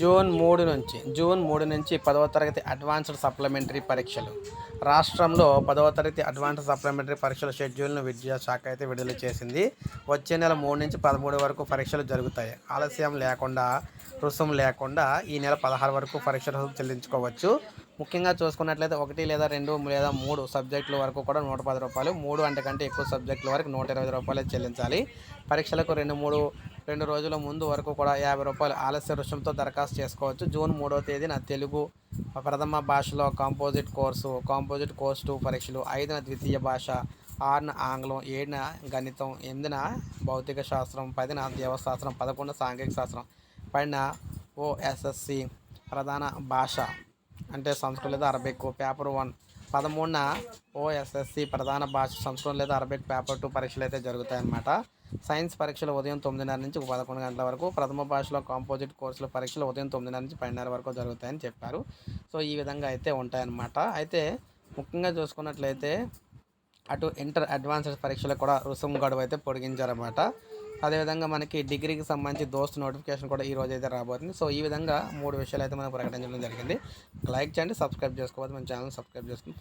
June మూడు నుంచి June మూడు నుంచి పదవ తరగతి అడ్వాన్స్డ్ సప్లిమెంటరీ పరీక్షలు. రాష్ట్రంలో పదవ తరగతి అడ్వాన్స్డ్ సప్లిమెంటరీ పరీక్షల షెడ్యూల్ను విద్యాశాఖ అయితే విడుదల చేసింది. వచ్చే నెల మూడు నుంచి పదమూడు వరకు పరీక్షలు జరుగుతాయి. ఆలస్యం లేకుండా రుసుం లేకుండా ఈ నెల పదహారు వరకు పరీక్ష రుసుం చెల్లించుకోవచ్చు. ముఖ్యంగా చూసుకున్నట్లయితే ఒకటి లేదా రెండు లేదా మూడు సబ్జెక్టుల వరకు కూడా నూట పది రూపాయలు మూడు అంతకంటే ఎక్కువ సబ్జెక్టుల వరకు నూట ఇరవై రూపాయలు చెల్లించాలి. పరీక్షలకు రెండు మూడు రెండు రోజుల ముందు వరకు కూడా యాభై రూపాయలు ఆలస్య రుషంతో దరఖాస్తు చేసుకోవచ్చు. జూన్ మూడవ తేదీన తెలుగు ప్రథమ భాషలో composite course composite course two పరీక్షలు ఐదున ద్వితీయ భాష ఆరున ఆంగ్లం ఏడున గణితం ఎనిమిదిన భౌతిక శాస్త్రం పదిన దేవశాస్త్రం పదకొండు సాంఘిక శాస్త్రం పైన ఓఎస్ఎస్సి ప్రధాన భాష అంటే సంస్కృతం లేదా అరబిక్ పేపర్ వన్ పదమూడున ఓఎస్ఎస్సి ప్రధాన భాష సంస్కృతం లేదా అరబిక్ పేపర్ టూ పరీక్షలు అయితే జరుగుతాయన్నమాట. సైన్స్ పరీక్షలు ఉదయం తొమ్మిదిన్నర నుంచి పదకొండు గంటల వరకు ప్రథమ భాషలో కాంపోజిట్ కోర్సుల పరీక్షలు ఉదయం తొమ్మిదిన్నర నుంచి పన్నెండున్నర వరకు జరుగుతాయని చెప్పారు. సో ఈ విధంగా అయితే ఉంటాయన్నమాట. అయితే ముఖ్యంగా చూసుకున్నట్లయితే అటు ఇంటర్ అడ్వాన్స్డ్ పరీక్షలకు కూడా రుసుము గడువు అయితే పొడిగించారన్నమాట. అదేవిధంగా మనకి డిగ్రీకి సంబంధించి దోస్త్ నోటిఫికేషన్ కూడా ఈ రోజు అయితే రాబోతుంది. సో ఈ విధంగా మూడు విషయాలు అయితే మనం ప్రకటించడం జరిగింది. లైక్ చేయండి సబ్స్క్రైబ్ చేసుకోవద్దు. మన ఛానల్ సబ్స్క్రైబ్ చేసుకుని